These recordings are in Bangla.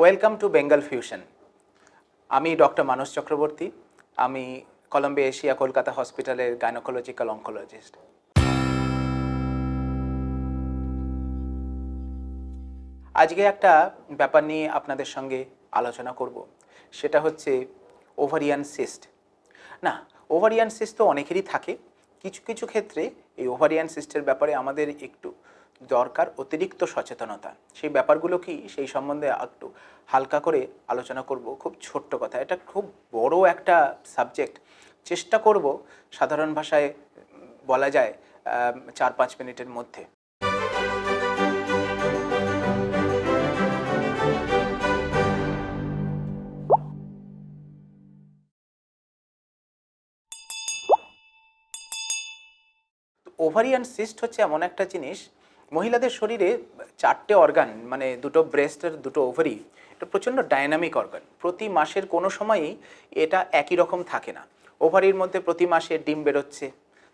ওয়েলকাম টু বেঙ্গল ফিউশন আমি ডক্টর মানস চক্রবর্তী। আমি কলম্বে এশিয়া কলকাতা হসপিটালের গাইনোকোলজিক্যাল অঙ্কোলজিস্ট আজকে একটা ব্যাপার নিয়ে আপনাদের সঙ্গে আলোচনা করব। সেটা হচ্ছে ওভারিয়ান সিস্ট না ওভারিয়ান সিস্ট তো অনেকেরই থাকে। কিছু কিছু ক্ষেত্রে এই ওভারিয়ান সিস্টের ব্যাপারে আমাদের একটু দরকার অতিরিক্ত সচেতনতা। সেই ব্যাপারগুলো কি? সেই সম্বন্ধে একটু হালকা করে আলোচনা করব। খুব ছোট্ট কথা। এটা খুব বড় একটা সাবজেক্ট। চেষ্টা করব সাধারণ ভাষায় বলা যায় চার পাঁচ মিনিটের মধ্যে। ওভারিয়ান সিস্ট হচ্ছে এমন একটা জিনিস মহিলাদের শরীরে চারটে অর্গান মানে দুটো ব্রেস্টের দুটো ওভারি এটা প্রচণ্ড ডায়নামিক অর্গান প্রতি মাসের কোনো সময়ই এটা একই রকম থাকে না। ওভারির মধ্যে প্রতি মাসে ডিম বেরোচ্ছে,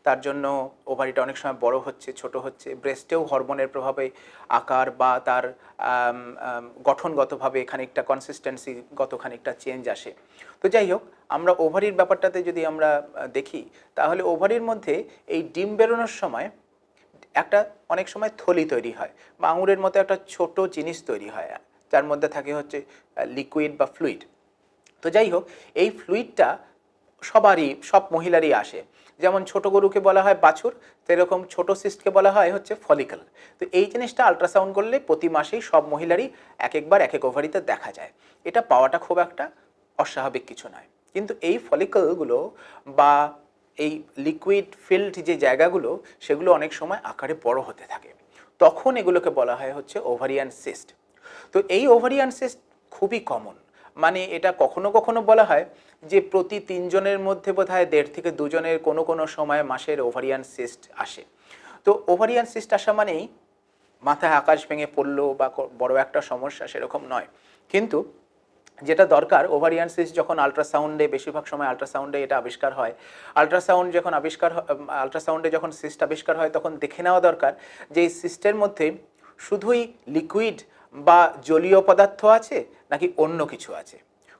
তার জন্য ওভারিটা অনেক সময় বড় হচ্ছে, ছোট হচ্ছে। ব্রেস্টেও হরমোনের প্রভাবে আকার বা তার গঠনগতভাবে খানিকটা কনসিস্টেন্সিগত খানিকটা চেঞ্জ আসে। তো যাই হোক, আমরা ওভারির ব্যাপারটাতে যদি আমরা দেখি, তাহলে ওভারির মধ্যে এই ডিম বেরোনোর সময় একটা অনেক সময় থলি তৈরি হয় বা আঙুরের মতো একটা ছোট জিনিস তৈরি হয়, যার মধ্যে থাকে হচ্ছে লিকুইড বা ফ্লুইড তো যাই হোক, এই ফ্লুইডটা সবারই, সব মহিলারই আসে। যেমন ছোট গরুকে বলা হয় বাছুর, সেরকম ছোট সিস্টকে বলা হয় হচ্ছে ফলিকল তো এই জিনিসটা আল্ট্রাসাউন্ড করলে প্রতি মাসেই সব মহিলারই এক একবার, এক এক ওভারিতে দেখা যায়। এটা পাওয়াটা খুব একটা অস্বাভাবিক কিছু নয়। কিন্তু এই ফলিকলগুলো বা এই লিকুইড ফিল্ড যে জায়গাগুলো, সেগুলো অনেক সময় আকারে বড় হতে থাকে। তখন এগুলোকে বলা হয় হচ্ছে ওভারিয়ান সিস্ট তো এই ওভারিয়ান সিস্ট খুবই কমন মানে এটা কখনো কখনো বলা হয় যে প্রতি তিনজনের মধ্যে বোধ হয় দেড় থেকে দুজনের কোনো কোনো সময় মাসের ওভারিয়ান সিস্ট আসে। তো ওভারিয়ান সিস্ট আসা মানেই মাথায় আকাশ ভেঙে পড়ল বা বড় একটা সমস্যা সেরকম নয়। কিন্তু যেটা দরকার ওভারিয়ান সিস্ট যখন আল্ট্রাসাউন্ডে বেশিরভাগ সময় আল্ট্রাসাউন্ডে এটা আবিষ্কার হয়। আল্ট্রাসাউন্ড যখন আবিষ্কার আল্ট্রাসাউন্ডে যখন সিস্ট আবিষ্কার হয়, তখন দেখে নেওয়া দরকার যে এই সিস্টের মধ্যে শুধুই লিকুইড বা জলীয় পদার্থ আছে, নাকি অন্য কিছু আছে?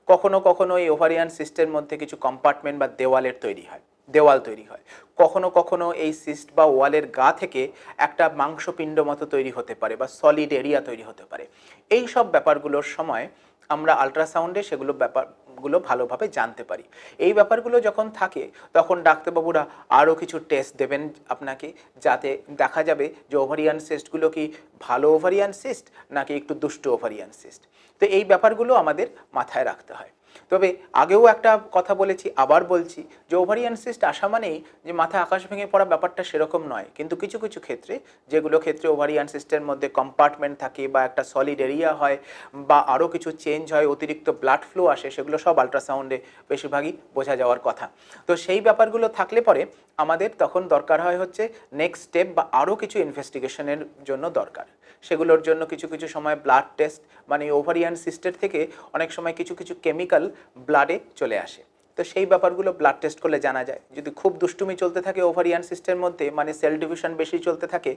কখনো কখনো এই ওভারিয়ান সিস্টের মধ্যে কিছু কম্পার্টমেন্ট বা দেওয়ালের তৈরি হয়, দেওয়াল তৈরি হয়। কখনো কখনো এই সিস্ট বা ওয়ালের গা থেকে একটা মাংসপিণ্ড মতো তৈরি হতে পারে বা সলিড এরিয়া তৈরি হতে পারে। এই সব ব্যাপারগুলোর সময় আমরা আলট্রাসাউন্ডে সেগুলো ব্যাপারগুলো ভালোভাবে জানতে পারি। এই ব্যাপারগুলো যখন থাকে, তখন ডাক্তারবাবুরা আরও কিছু টেস্ট দেবেন আপনাকে, যাতে দেখা যাবে যে ওভারিয়ান সিস্টগুলো কি ভালো ওভারিয়ান সিস্ট নাকি একটু দুষ্ট ওভারিয়ান সিস্ট তো এই ব্যাপারগুলো আমাদের মাথায় রাখতে হয়। তবে আগেও একটা কথা বলেছি, আবার বলছি যে ওভারিয়ান সিস্ট আসা মানেই যে মাথা আকাশ ভেঙে পড়া ব্যাপারটা সেরকম নয়। কিন্তু কিছু কিছু ক্ষেত্রে যেগুলো ক্ষেত্রে ওভারিয়ান সিস্টের মধ্যে কম্পার্টমেন্ট থাকে বা একটা সলিড এরিয়া হয় বা আরও কিছু চেঞ্জ হয়, অতিরিক্ত ব্লাড ফ্লো আসে, সেগুলো সব আল্ট্রাসাউন্ডে বেশিরভাগই বোঝা যাওয়ার কথা। তো সেই ব্যাপারগুলো থাকলে পরে আমাদের তখন দরকার হয় হচ্ছে নেক্সট স্টেপ বা আরও কিছু ইনভেস্টিগেশনের জন্য দরকার। সেগুলোর জন্য কিছু কিছু সময় ব্লাড টেস্ট মানে ওভারিয়ান সিস্টের থেকে অনেক সময় কিছু কিছু কেমিক্যাল ব্লাডে চলে আসে। তো সেই ব্যাপারগুলো ব্লাড টেস্ট করলে জানা যায়, যদি খুব দুষ্টুমি চলতে থাকে ওভারিয়ান সিস্টের মধ্যে মানে সেল ডিভিশন বেশি চলতে থাকে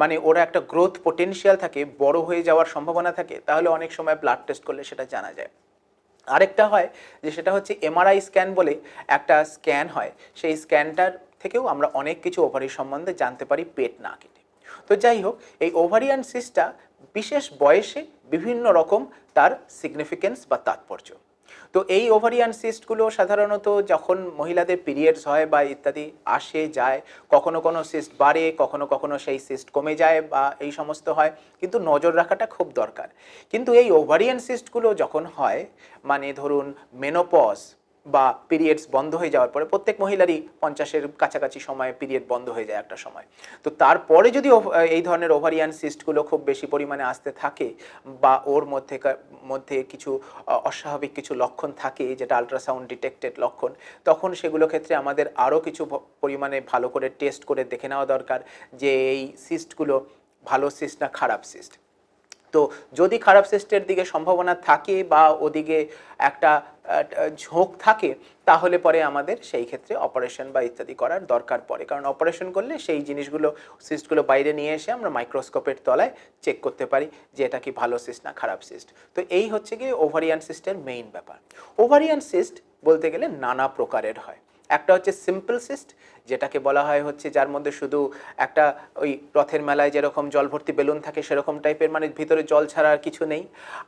মানে ওরা একটা গ্রোথ পোটেনশিয়াল থাকে, বড় হয়ে যাওয়ার সম্ভাবনা থাকে, তাহলে অনেক সময় ব্লাড টেস্ট করলে সেটা জানা যায়। আরেকটা হয় যে সেটা হচ্ছে এমআরআই স্ক্যান বলে একটা স্ক্যান হয়। সেই স্ক্যানটার থেকেও আমরা অনেক কিছু ওভারি সম্বন্ধে জানতে পারি পেট না কেটে। তো যাই হোক, এই ওভারিয়ান সিস্টটা বিশেষ বয়সে বিভিন্ন রকম তার সিগনিফিকেন্স বা তাৎপর্য। তো এই ওভারিয়ান সিস্টগুলো সাধারণত যখন মহিলাদের পিরিয়ডস হয় বা ইত্যাদি আসে, যায়, কখনো কোনো সিস্ট বাড়ে, কখনো কখনো সেই সিস্ট কমে যায় বা এই সমস্ত হয়, কিন্তু নজর রাখাটা খুব দরকার। কিন্তু এই ওভারিয়ান সিস্টগুলো যখন হয় মানে ধরুন মেনোপজ বা পিরিয়ডস বন্ধ হয়ে যাওয়ার পরে প্রত্যেক মহিলারই পঞ্চাশের কাছাকাছি সময়ে পিরিয়ড বন্ধ হয়ে যায় একটা সময়। তো তারপরে যদি এই ধরনের ওভারিয়ান সিস্টগুলো খুব বেশি পরিমাণে আসতে থাকে বা ওর মধ্যে মধ্যে কিছু অস্বাভাবিক কিছু লক্ষণ থাকে, যেটা আলট্রাসাউন্ড ডিটেক্টেড লক্ষণ, তখন সেগুলো ক্ষেত্রে আমাদের আরও কিছু পরিমাণে ভালো করে টেস্ট করে দেখে নেওয়া দরকার যে এই সিস্টগুলো ভালো সিস্ট না খারাপ সিস্ট তো যদি খারাপ সিস্টের দিকে সম্ভাবনা থাকে বা ওদিকে একটা ঝোঁক থাকে, তাহলে পরে আমাদের সেই ক্ষেত্রে অপারেশন বা ইত্যাদি করার দরকার পড়ে। কারণ অপারেশন করলে সেই জিনিসগুলো সিস্টগুলো বাইরে নিয়ে এসে আমরা মাইক্রোস্কোপের তলায় চেক করতে পারি যে এটা কি ভালো সিস্ট না খারাপ সিস্ট তো এই হচ্ছে গিয়ে ওভারিয়ান সিস্টের মেইন ব্যাপার। ওভারিয়ান সিস্ট বলতে গেলে নানা প্রকারের হয়। একটা হচ্ছে সিম্পল সিস্ট যেটাকে বলা হয় হচ্ছে যার মধ্যে শুধু একটা ওই রথের মেলায় যেরকম জল ভর্তি বেলুন থাকে সেরকম টাইপের মানে ভিতরে জল ছাড়া আর কিছু নেই।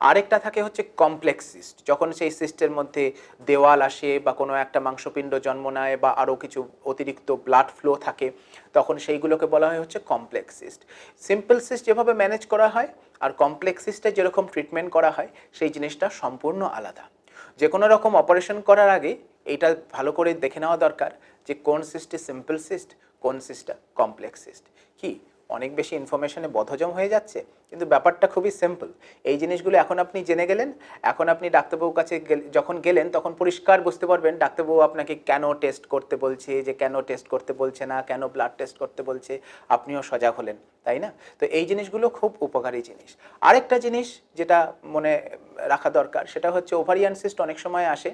আরেকটা থাকে হচ্ছে কমপ্লেক্স সিস্ট যখন সেই সিস্টের মধ্যে দেওয়াল আসে বা কোনো একটা মাংসপিণ্ড জন্ম নেয় বা আরও কিছু অতিরিক্ত ব্লাড ফ্লো থাকে, তখন সেইগুলোকে বলা হয় হচ্ছে কমপ্লেক্স সিস্ট সিম্পল সিস্ট যেভাবে ম্যানেজ করা হয় আর কমপ্লেক্স সিস্টে যেরকম ট্রিটমেন্ট করা হয়, সেই জিনিসটা সম্পূর্ণ আলাদা। যে কোনো রকম অপারেশন করার আগে এইটা ভালো করে দেখে নেওয়া দরকার যে কোন সিস্টে সিম্পল সিস্ট, কোন সিস্টটা কমপ্লেক্স সিস্ট। কি? অনেক বেশি ইনফরমেশনে বধজম হয়ে যাচ্ছে, কিন্তু ব্যাপারটা খুবই সিম্পল এই জিনিসগুলো এখন আপনি জেনে গেলেন, এখন আপনি ডাক্তারবাবুর কাছে যখন গেলেন, তখন পরিষ্কার বুঝতে পারবেন, ডাক্তারবাবু আপনাকে কেন টেস্ট করতে বলছে, যে কেন টেস্ট করতে বলছে না, কেন ব্লাড টেস্ট করতে বলছে, আপনিও সজাগ হলেন, তাই না? তো এই জিনিসগুলো খুব উপকারী জিনিস। আরেকটা জিনিস যেটা মনে রাখা দরকার, সেটা হচ্ছে ওভারিয়ান সিস্ট অনেক সময় আসে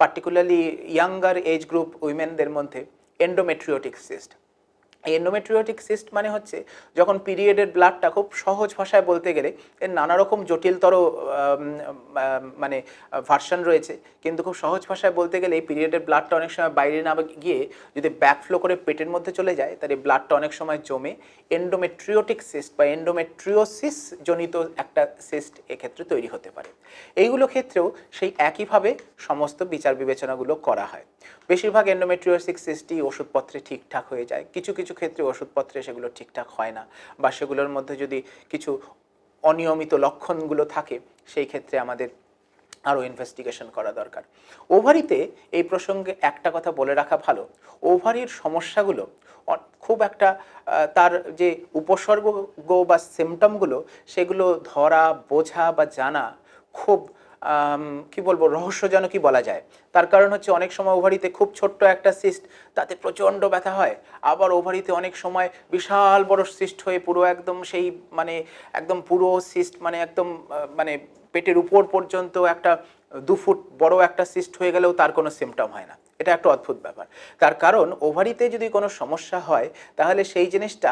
পার্টিকুলারলি ইয়াঙ্গার এজ গ্রুপ উইমেনদের মধ্যে এন্ডোমেট্রিওটিক সিস্ট এন্ডোমেট্রিওটিক সিস্ট মানে হচ্ছে যখন পিরিয়ডের ব্লাডটা খুব সহজ ভাষায় বলতে গেলে এর নানা রকম জটিলতর মানে ভার্সন রয়েছে। কিন্তু খুব সহজ ভাষায় বলতে গেলে এই পিরিয়ডের ব্লাডটা অনেক সময় বাইরে না গিয়ে যদি ব্যাকফ্লো করে পেটের মধ্যে চলে যায়, তাহলে ব্লাডটা অনেক সময় জমে। এন্ডোমেট্রিওটিক সিস্ট বা এন্ডোমেট্রিওসিস জনিত একটা সিস্ট এক্ষেত্রে তৈরি হতে পারে। এইগুলো ক্ষেত্রেও সেই একইভাবে সমস্ত বিচার বিবেচনাগুলো করা হয়। বেশিরভাগ এন্ডোমেট্রিওসিক সিস্টই ওষুধপত্রে ঠিকঠাক হয়ে যায়। কিছু কিছু ক্ষেত্রে ওষুধপত্রে সেগুলো ঠিকঠাক হয় না বা সেগুলোর মধ্যে যদি কিছু অনিয়মিত লক্ষণগুলো থাকে, সেই ক্ষেত্রে আমাদের আরও ইনভেস্টিগেশন করা দরকার। ওভারিতে এই প্রসঙ্গে একটা কথা বলে রাখা ভালো। ওভারির সমস্যাগুলো খুব একটা তার যে উপসর্গ বা সিমটমগুলো সেগুলো ধরা, বোঝা বা জানা খুব কি বলব রহস্যজনকই বলা যায়। তার কারণ হচ্ছে অনেক সময় ওভারিতে খুব ছোট্ট একটা সিস্ট তাতে প্রচণ্ড ব্যথা হয়। আবার ওভারিতে অনেক সময় বিশাল বড় সিস্ট হয়ে পুরো একদম সেই মানে একদম পুরো সিস্ট মানে একদম মানে পেটের উপর পর্যন্ত একটা দু ফুট বড় একটা সিস্ট হয়ে গেলেও তার কোনো সিমটম হয় না। এটা একটা অদ্ভুত ব্যাপার। তার কারণ ওভারিতে যদি কোনো সমস্যা হয়, তাহলে সেই জিনিসটা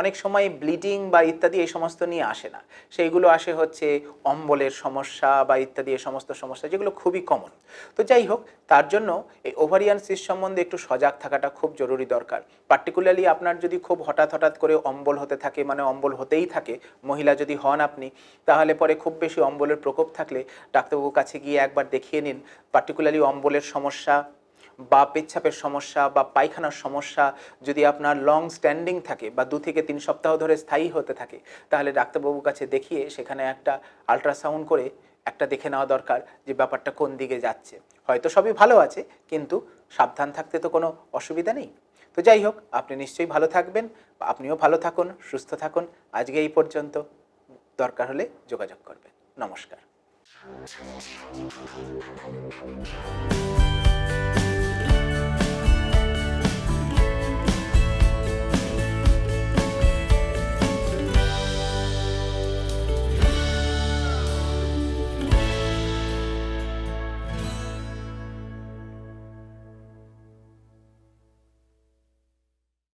অনেক সময় ব্লিডিং বা ইত্যাদি এই সমস্ত নিয়ে আসে না। সেইগুলো আসে হচ্ছে অম্বলের সমস্যা বা ইত্যাদি এই সমস্ত সমস্যা যেগুলো খুবই কমন তো যাই হোক, তার জন্য এই ওভারিয়ান সিস্ট সম্বন্ধে একটু সজাগ থাকাটা খুব জরুরি দরকার। পার্টিকুলারলি আপনার যদি খুব হঠাৎ হঠাৎ করে অম্বল হতে থাকে মানে অম্বল হতেই থাকে, মহিলা যদি হন আপনি, তাহলে পরে খুব বেশি অম্বলের প্রকোপ থাকলে ডাক্তারবাবুর কাছে গিয়ে একবার দেখিয়ে নিন। পার্টিকুলারলি অম্বলের সমস্যা বা পেচ্ছাপের সমস্যা বা পায়খানার সমস্যা যদি আপনার লং স্ট্যান্ডিং থাকে বা দু থেকে তিন সপ্তাহ ধরে স্থায়ী হতে থাকে, তাহলে ডাক্তারবাবুর কাছে দেখিয়ে সেখানে একটা আল্ট্রাসাউন্ড করে একটা দেখে নেওয়া দরকার যে ব্যাপারটা কোন দিকে যাচ্ছে। হয়তো সবই ভালো আছে, কিন্তু সাবধান থাকতে তো কোনো অসুবিধা নেই। তো যাই হোক, আপনি নিশ্চয়ই ভালো থাকবেন, আপনিও ভালো থাকুন, সুস্থ থাকুন। আজকে এই পর্যন্ত দরকার হলে যোগাযোগ করবেন। নমস্কার।